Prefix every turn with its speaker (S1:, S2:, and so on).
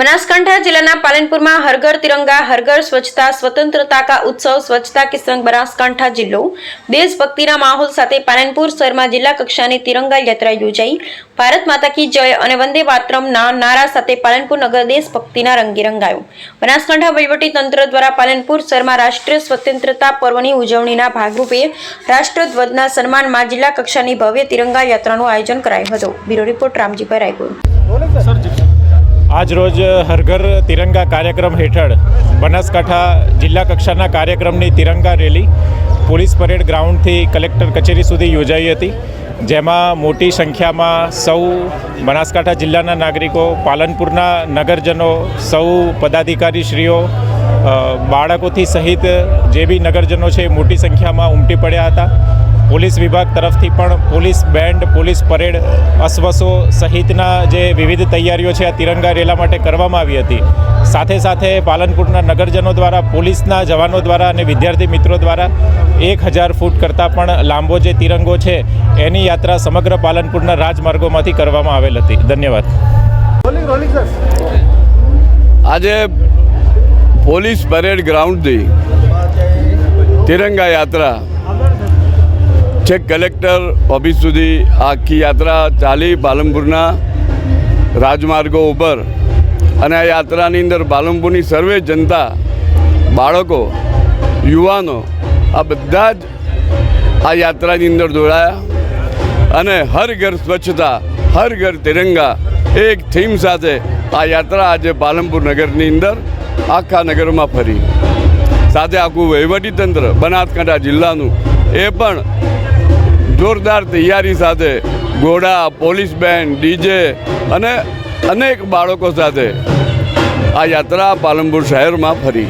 S1: બનાસકાંઠા જિલ્લાના પાલનપુરમાં હરઘર તિરંગા હરઘર સ્વચ્છતા સ્વતંત્રતા કા ઉત્સવ સ્વચ્છતા કે સંગ બનાસકાંઠા જિલ્લો. દેશભક્તિના માહોલ સાથે પાલનપુર શહેરમાં જિલ્લા કક્ષાની તિરંગા યાત્રા યોજાઈ. ભારત માતા કી જય અને વંદે માતરમના નારા સાથે પાલનપુર નગર દેશભક્તિના રંગે રંગાયું. બનાસકાંઠા વહીવટી તંત્ર દ્વારા પાલનપુર શહેરમાં રાષ્ટ્રીય સ્વતંત્રતા પર્વની ઉજવણીના ભાગરૂપે રાષ્ટ્રધ્વજના સન્માનમાં જિલ્લા કક્ષાની ભવ્ય તિરંગા યાત્રાનું આયોજન કરાયું હતું. Bureau report Ramjibhai Raipur.
S2: આજરોજ હરઘર તિરંગા કાર્યક્રમ હેઠળ બનાસકાંઠા જિલ્લા કક્ષાના કાર્યક્રમની તિરંગા રેલી પોલીસ પરેડ ગ્રાઉન્ડથી કલેક્ટર કચેરી સુધી યોજાઈ હતી, જેમાં મોટી સંખ્યામાં સૌ બનાસકાંઠા જિલ્લાના નાગરિકો, પાલનપુરના નગરજનો, સૌ પદાધિકારીશ્રીઓ બાળકોથી સહિત જે બી નગરજનો છે મોટી સંખ્યામાં ઉમટી પડ્યા હતા. પોલીસ વિભાગ તરફથી પણ પોલીસ બેન્ડ પોલીસ પરેડ અશ્વસો સહિતના જે વિવિધ તૈયારીઓ છે આ તિરંગા રેલા માટે કરવામાં આવી હતી. સાથે સાથે પાલનપુરના નગરજનો દ્વારા પોલીસના જવાનો દ્વારા અને વિદ્યાર્થી મિત્રો દ્વારા એક હજાર ફૂટ કરતાં પણ લાંબો જે તિરંગો છે એની યાત્રા સમગ્ર પાલનપુરના રાજમાર્ગોમાંથી કરવામાં આવેલ હતી. ધન્યવાદ.
S3: આજે પોલીસ પરેડ ગ્રાઉન્ડથી તિરંગા યાત્રા છેક કલેક્ટર ઓફિસ સુધી આખી યાત્રા ચાલી પાલનપુરના રાજમાર્ગો ઉપર. અને આ યાત્રાની અંદર પાલનપુરની સર્વે જનતા, બાળકો, યુવાનો, આ બધા જ આ યાત્રાની અંદર જોડાયા અને હર ઘર સ્વચ્છતા, હર ઘર તિરંગા, એક થીમ સાથે આ યાત્રા આજે પાલનપુર નગરની અંદર આખા નગરમાં ફરી. સાથે આખું વહીવટીતંત્ર, બનાસકાંઠા જિલ્લાનું, એ પણ જોરદાર તૈયારી સાથે ઘોડા, પોલીસ બેન્ડ ડીજે અને અનેક બાળકો સાથે આ યાત્રા પાલનપુર શહેરમાં ફરી.